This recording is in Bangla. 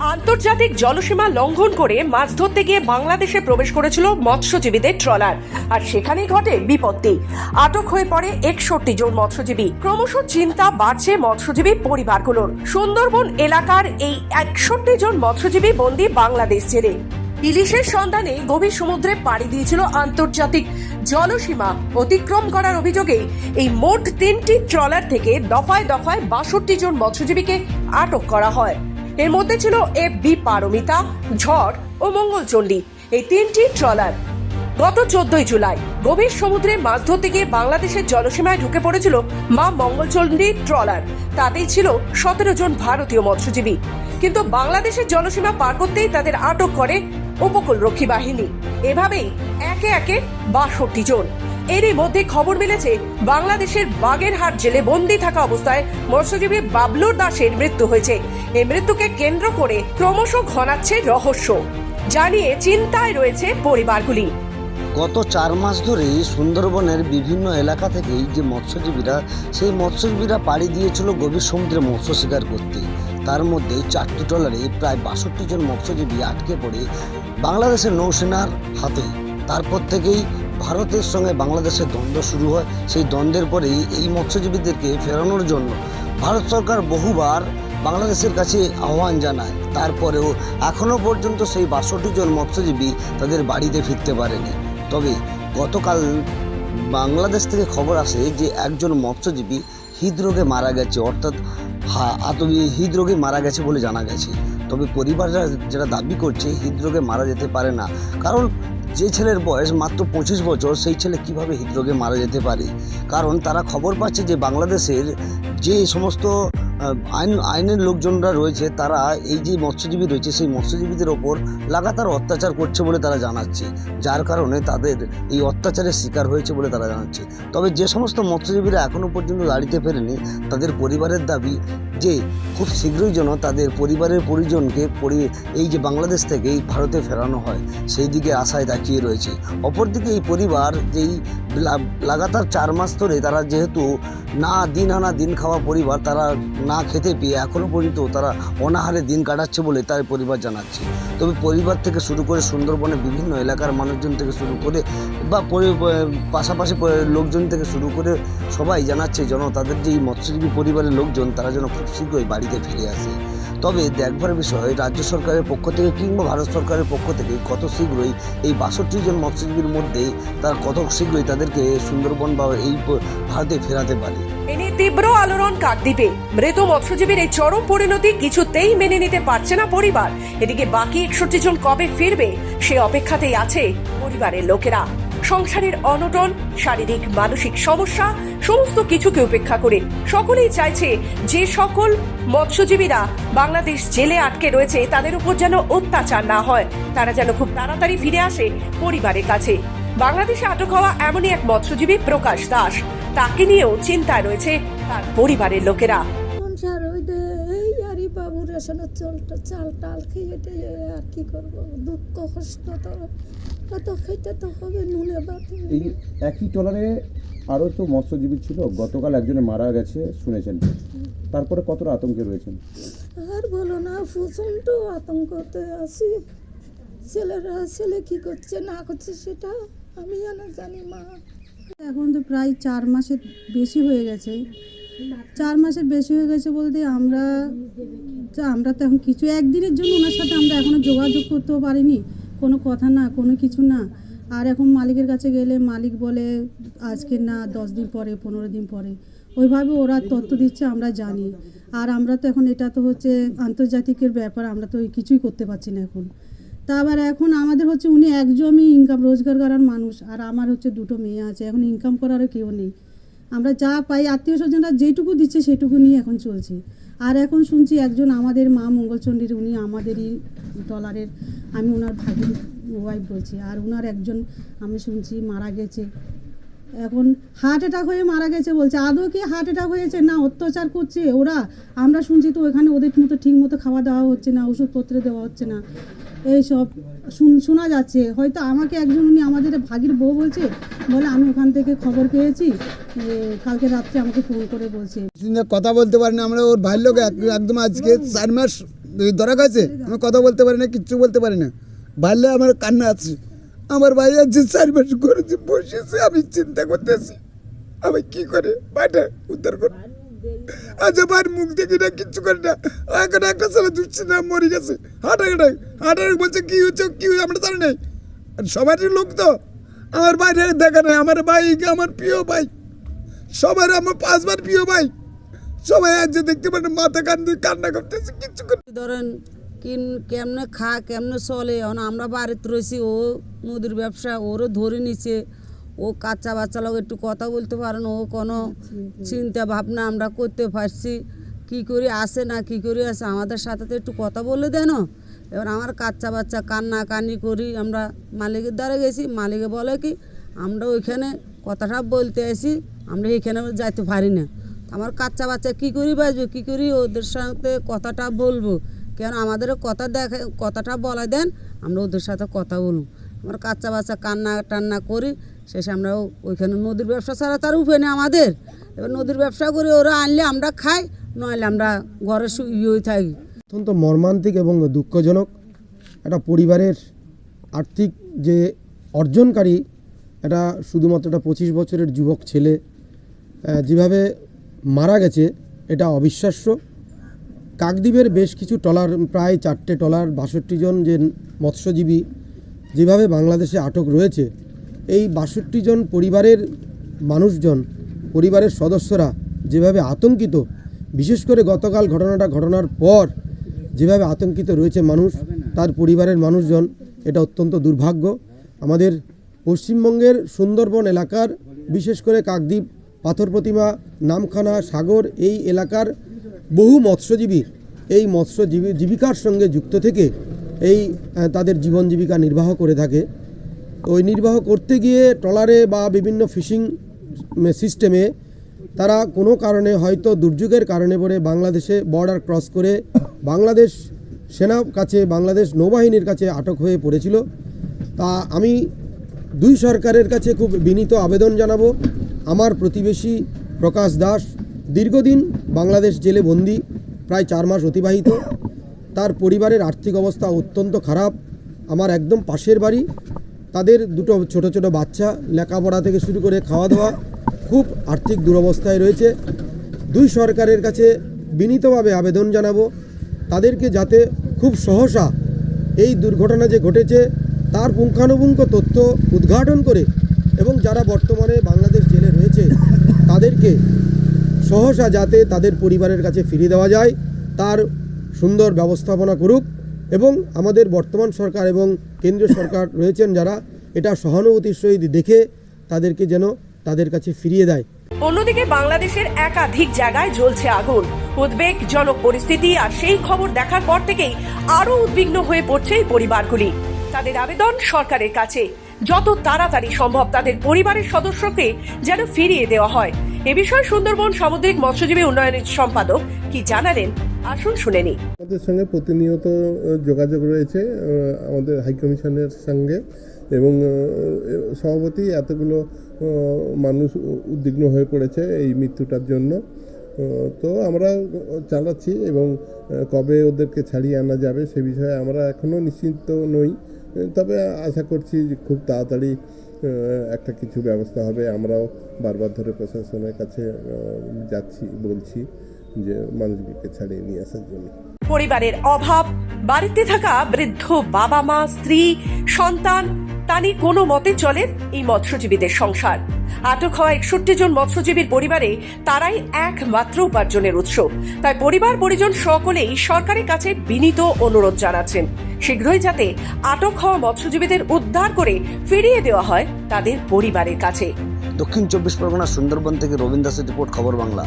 আন্তর্জাতিক জলসীমা লঙ্ঘন করে মাছ ধরতে গিয়ে বাংলাদেশে প্রবেশ করেছিল মৎস্যজীবীদের ট্রলার। আর সেখানেই ঘটে বিপত্তি। আটক হয়ে পড়ে একষট্টি জন মৎস্যজীবী। ক্রমশ চিন্তা বাড়ছে মৎস্যজীবী পরিবারগুলোর। সুন্দরবন এলাকার এই একষট্টি জন মৎস্যজীবী বন্দী বাংলাদেশ জেলে ইলিশের সন্ধানে গভীর সমুদ্রে পাড়ি দিয়েছিল আন্তর্জাতিক জলসীমা। অতিক্রম করার অভিযোগে এই মোট তিনটি ট্রলার থেকে দফায় দফায় বাষট্টি জন মৎস্যজীবীকে আটক করা হয়। এর মধ্যে ছিল এফ বি পারমিতা, ঝড় ও মঙ্গলচণ্ডী। এই তিনটি ট্রলার গত চোদ্দই জুলাই গভীর সমুদ্রে মাছ ধরতে গিয়ে বাংলাদেশের জলসীমায় ঢুকে পড়েছিল মা মঙ্গলচণ্ডী ট্রলার। তাতেই ছিল সতেরো জন ভারতীয় মৎস্যজীবী। কিন্তু বাংলাদেশের জলসীমা পার করতেই তাদের আটক করে উপকূল রক্ষী বাহিনী। এভাবেই একে একে বাষট্টি জন। এরই মধ্যে খবর মিলেছে, বাংলাদেশের বাগেরহাট জেলে বন্দি থাকা অবস্থায় মৎস্যজীবী বাবলুর দাসের মৃত্যু হয়েছে। এই মৃত্যুকে কেন্দ্র করে ক্রমশ ঘনাচ্ছে রহস্য। জানিয়ে চিন্তায় রয়েছে পরিবারগুলি। গত চার মাস ধরে সুন্দরবনের বিভিন্ন এলাকা থেকেই যে মৎস্যজীবীরা, সেই মৎস্যজীবীরা পাড়ি দিয়েছিল গভীর সমুদ্রে মৎস্য শিকার করতে। তার মধ্যে চারটি ট্রলারে প্রায় বাষট্টি জন মৎস্যজীবী আটকে পড়ে বাংলাদেশের নৌসেনার হাতে। তারপর থেকেই ভারতের সঙ্গে বাংলাদেশের দ্বন্দ্ব শুরু হয়, সেই দ্বন্দ্বের পরেই এই মৎস্যজীবীদেরকে ফেরানোর জন্য ভারত সরকার বহুবার বাংলাদেশের কাছে আহ্বান জানায়। তারপরেও এখনও পর্যন্ত সেই বাষট্টি জন মৎস্যজীবী তাদের বাড়িতে ফিরতে পারেনি। তবে গতকাল বাংলাদেশ থেকে খবর আসে যে একজন মৎস্যজীবী হৃদরোগে মারা গেছে, অর্থাৎ হা- আতঙ্কি হৃদরোগে মারা গেছে বলে জানা গেছে। তবে পরিবাররা যেটা দাবি করছে, হৃদরোগে মারা যেতে পারে না। কারণ যে ছেলের বয়স মাত্র পঁচিশ বছর, সেই ছেলে কীভাবে হৃদরোগে মারা যেতে পারে? কারণ তারা খবর পাচ্ছে যে বাংলাদেশের যে সমস্ত আইন, আইনের লোকজনরা রয়েছে, তারা এই যে মৎস্যজীবী রয়েছে, সেই মৎস্যজীবীদের ওপর লাগাতার অত্যাচার করছে বলে তারা জানাচ্ছে, যার কারণে তাদের এই অত্যাচারের শিকার হয়েছে বলে তারা জানাচ্ছে। তবে যে সমস্ত মৎস্যজীবীরা এখনও পর্যন্ত দাঁড়িতে ফেরেনি, তাদের পরিবারের দাবি যে, খুব শীঘ্রই যেন তাদের পরিবারের পরিজনকে পরি, এই যে বাংলাদেশ থেকে এই ভারতে ফেরানো হয়, সেই দিকে আশায় তাকিয়ে রয়েছে। অপরদিকে এই পরিবার যেই লাগাতার চার মাস ধরে তারা যেহেতু না দিন আনা দিন খাওয়া পরিবার, তারা না খেতে পেয়ে এখনও পর্যন্ত তারা অনাহারে দিন কাটাচ্ছে বলে তার পরিবার জানাচ্ছে। তবে পরিবার থেকে শুরু করে সুন্দরবনের বিভিন্ন এলাকার মানুষজন থেকে শুরু করে বা পাশাপাশি লোকজন থেকে শুরু করে সবাই জানাচ্ছে যেন তাদের যে এই মৎস্যজীবী পরিবারের লোকজন, তারা যেন খুব শীঘ্রই বাড়িতে ফিরে আসে। তবে দেখবার বিষয় রাজ্য সরকারের পক্ষ থেকে কিংবা ভারত সরকারের পক্ষ থেকে কত শীঘ্রই এই বাষট্টি জন মৎস্যজীবীর মধ্যে তারা কত শীঘ্রই তাদেরকে সুন্দরবন বা এই ভারতে ফেরাতে পারে। এ তীব্র আলোড়ন কাকদ্বীপে মৃত মৎস্যজীবীর এই চরম পরিণতি কিছুতেই মেনে নিতে পারছে না পরিবার। এদিকে বাকি একষট্টি জন কবে ফিরবে, সে অপেক্ষাতেই আছে পরিবারের লোকেরা। সংসারের অনটন, শারীরিক, মানসিক সমস্যা, সমস্ত কিছুকে উপেক্ষা করে। সকলেই চাইছে যে সকল মৎস্যজীবীরা বাংলাদেশ জেলে আটকে রয়েছে, তাদের উপর যেন অত্যাচার না হয়। তারা যেন খুব তাড়াতাড়ি ফিরে আসে পরিবারের কাছে। বাংলাদেশে আটক হওয়া এমনই এক মৎস্যজীবী প্রকাশ দাস। তাকে নিয়েও চিন্তায় রয়েছে তার পরিবারের লোকেরা। রেশনের চলটা চাল টাল খেয়ে টেয়ে আর কি করব? দুঃখ কষ্ট তো কত খেতে তো হবে নুনে বাতি এই একই টলারে আরও তো মৎস্যজীবী ছিল। গতকাল একজনে মারা গেছে শুনেছেন। তারপরে কতটা আতঙ্কে রয়েছেন? আর বলো না প্রচণ্ড আতঙ্কতে আছি। ছেলেরা ছেলে কি করছে না করছে সেটা আমি যেন জানি মা। এখন তো প্রায় চার মাসের বেশি হয়ে গেছে। চার মাসের বেশি হয়ে গেছে বলতে আমরা আমরা তো এখন কিছু, একদিনের জন্য ওনার সাথে আমরা এখনও যোগাযোগ করতেও পারিনি। কোনো কথা না, কোনো কিছু না। আর এখন মালিকের কাছে গেলে মালিক বলে আজকে না, দশ দিন পরে, পনেরো দিন পরে। ওইভাবে ওরা তথ্য দিচ্ছে, আমরা জানি। আর আমরা তো এখন এটা তো হচ্ছে আন্তর্জাতিকের ব্যাপার, আমরা তো ওই কিছুই করতে পারছি না এখন। তা আবার এখন আমাদের হচ্ছে উনি একজনই ইনকাম রোজগার করার মানুষ। আর আমার হচ্ছে দুটো মেয়ে আছে, এখন ইনকাম করারও কেউ নেই। আমরা যা পাই, আত্মীয় স্বজনরা যেটুকু দিচ্ছে সেটুকু নিয়ে এখন চলছে। আর এখন শুনছি একজন আমাদের মা মঙ্গলচণ্ডীর, উনি আমাদেরই ডলারের আমি ওনার ভাগির ওয়াইফ বলছি। আর ওনার একজন, আমি শুনছি মারা গেছে। এখন হার্ট অ্যাটাক হয়ে মারা গেছে বলছে। আদৌ কি হার্ট অ্যাটাক হয়েছে? না, অত্যাচার করছে ওরা। আমরা শুনছি তো ওখানে ওদের মতো ঠিক মতো খাওয়া দাওয়া হচ্ছে না, ওষুধপত্র দেওয়া হচ্ছে না। এইসব শুন- যাচ্ছে। হয়তো আমাকে একজন উনি আমাদের ভাগির বউ বলছে, বলে আমি ওখান থেকে খবর পেয়েছি কালকে রাত্রে আমাকে ফোন করে বলছে। কথা বলতে পারি না আমরা ওর ভাইয়ের লোক এক- একদম আজকে চার মাস ধরা গেছে আমি কথা বলতে পারি না, কিচ্ছু বলতে পারি না। বাড়লে আমার কান্না আছে। আমার ভাই আছে চার মাস করেছে, বসেছে, আমি চিন্তা করতেছি, আমি কি করে ভাইটা উদ্ধার করে ভাই মুখ দেখি না, কিচ্ছু করে না। এখন একটা ছেলে দুঃছি না, মরে গেছে। অ্যাটাক হার্ট বলছে, কি হচ্ছে, কি হয়েছে আমরা জানি নাই। সবারই লোক তো। আমার বাইরে দেখা নাই। আমার ভাই, আমার প্রিয় ভাই। সবার আমার পাঁচবার প্রিয় ভাই। সবাই আজ দেখতে পারেন মাথা কান্দি, কান্না করতেছে, কিচ্ছু করে ধরেন, কিন, কেমনে খা, কেমনে চলে? এখন আমরা বাড়িতে রয়েছি, ও মুদির ব্যবসা, ওরও ধরে নিছে। ও কাচ্চা বাচ্চা লোক একটু কথা বলতে পারে না, ও কোনো চিন্তা ভাবনা আমরা করতে পারছি। কি করে আসে না কি করে আসে, আমাদের সাথে তো একটু কথা বলে দেন এবার আমার কাচ্চা বাচ্চা কান্না কান্নি করি, আমরা মালিকের দ্বারা গেছি, মালিকে বলে কি, আমরা ওইখানে কথাটা বলতে আসি, আমরা এখানে যাইতে পারি না। আমার কাচ্চা বাচ্চা কী করি বাজবো কী করি ওদের সাথে কথাটা বলব? কেন আমাদের কথা দেখে, কথাটা বলা দেন, আমরা ওদের সাথে কথা বলব। আমার কাচ্চা বাচ্চা কান্না টান্না করি শেষে আমরা ও- ওইখানে নদীর ব্যবসা ছাড়া তার উপায় নেই আমাদের। এবার নদীর ব্যবসা করে ওরা আনলে আমরা খাই, নইলে আমরা ঘরে ইয়ে থাকি। অত্যন্ত মর্মান্তিক এবং দুঃখজনক একটা পরিবারের আর্থিক যে অর্জনকারী এটা শুধুমাত্র একটা পঁচিশ বছরের যুবক ছেলে যেভাবে মারা গেছে, এটা অবিশ্বাস্য। কাকদ্বীপের বেশ কিছু টলার, প্রায় চারটে টলার বাষট্টি জন যে মৎস্যজীবী, যেভাবে বাংলাদেশে আটক রয়েছে এই বাষট্টি জন পরিবারের মানুষজন, পরিবারের সদস্যরা যেভাবে আতঙ্কিত, বিশেষ করে গতকাল ঘটনাটা ঘটনার পর যেভাবে আতঙ্কিত রয়েছে মানুষ, তার পরিবারের মানুষজন, এটা অত্যন্ত দুর্ভাগ্য। আমাদের পশ্চিমবঙ্গের সুন্দরবন এলাকার, বিশেষ করে কাকদ্বীপ, পাথর প্রতিমা, নামখানা, সাগর, এই এলাকার বহু মৎস্যজীবী এই মৎস্যজীবী জীবিকার সঙ্গে যুক্ত থেকে এই তাদের জীবন জীবিকা নির্বাহ করে থাকে। ওই নির্বাহ করতে গিয়ে ট্রলারে বা বিভিন্ন ফিশিং সিস্টেমে তারা কোনো কারণে হয়তো দুর্যোগের কারণে পরে বাংলাদেশে বর্ডার ক্রস করে বাংলাদেশ সেনা কাছে, বাংলাদেশ নৌবাহিনীর কাছে আটক হয়ে পড়েছিল। তা আমি দুই সরকারের কাছে খুব বিনীত আবেদন জানাব। আমার প্রতিবেশী প্রকাশ দাস দীর্ঘদিন বাংলাদেশ জেলে বন্দি, প্রায় চার মাস অতিবাহিত। তার পরিবারের আর্থিক অবস্থা অত্যন্ত খারাপ। আমার একদম পাশের বাড়ি। তাদের দুটো ছোট ছোট বাচ্চা লেখাপড়া থেকে শুরু করে খাওয়া দাওয়া খুব আর্থিক দুরবস্থায় রয়েছে। দুই সরকারের কাছে বিনীতভাবে আবেদন জানাব, তাদেরকে যাতে খুব সহসা এই দুর্ঘটনা যে ঘটেছে, তার পুঙ্খানুপুঙ্খ তথ্য উদ্ঘাটন করে এবং যারা বর্তমানে বাংলাদেশ জেলে রয়েছে, তাদেরকে সহসা যাতে তাদের পরিবারের কাছে ফিরিয়ে দেওয়া যায়, তার সুন্দর ব্যবস্থাপনা করুক। এবং আমাদের বর্তমান সরকার এবং কেন্দ্রীয় সরকার রয়েছেন যারা এটা সহানুভূতির সহিত দেখে তাদেরকে যেন তাদের কাছে ফিরিয়ে দেয়। অন্যদিকে বাংলাদেশের একাধিক জায়গায় জ্বলছে আগুন। উদ্বেগজনক পরিস্থিতি আর সেই খবর দেখার পর থেকেই আরও উদ্বিগ্ন হয়ে পড়ছে এই পরিবারগুলি। তাদের আবেদন সরকারের কাছে। যত তাড়াতাড়ি সম্ভব তাদের পরিবারের সদস্যকে যেন ফিরিয়ে দেওয়া হয়। এ বিষয়ে সুন্দরবন সামুদ্রিক মৎস্যজীবী উন্নয়নের সম্পাদক কি জানালেন আসুন শুনে নিই। আমাদের সঙ্গে প্রতিনিয়ত যোগাযোগ রয়েছে আমাদের হাই কমিশনের সঙ্গে এবং সভাপতি এতগুলো মানুষ উদ্বিগ্ন হয়ে পড়েছে এই মৃত্যুটার জন্য। তো আমরা চালাচ্ছি এবং কবে ওদেরকে ছাড়িয়ে আনা যাবে সে বিষয়ে আমরা এখনও নিশ্চিন্ত নই। তবে আশা করছি খুব তাড়াতাড়ি একটা কিছু ব্যবস্থা হবে। আমরাও বারবার ধরে প্রশাসনের কাছে যাচ্ছি, বলছি। যে মানুষগুলোকে ছাড়িয়ে নিয়ে আসার জন্য। পরিবারের অভাব বাড়িতে থাকা বৃদ্ধ বাবা মা স্ত্রী সন্তান তা নিয়ে কোনো মতে চলে এই মৎস্যজীবীদের সংসার। আটক হওয়া একষট্টি জন মৎস্যজীবীর পরিবারে তারাই একমাত্র উপার্জনের উৎস। তাই পরিবার পরিজন সকলেই সরকারের কাছে বিনীত অনুরোধ জানাচ্ছেন। শীঘ্রই যাতে আটক হওয়া মৎস্যজীবীদের উদ্ধার করে ফিরিয়ে দেওয়া হয় তাদের পরিবারের কাছে। দক্ষিণ চব্বিশ পরগনা সুন্দরবন থেকে রবীন্দ্র দাসের রিপোর্ট খবর বাংলা।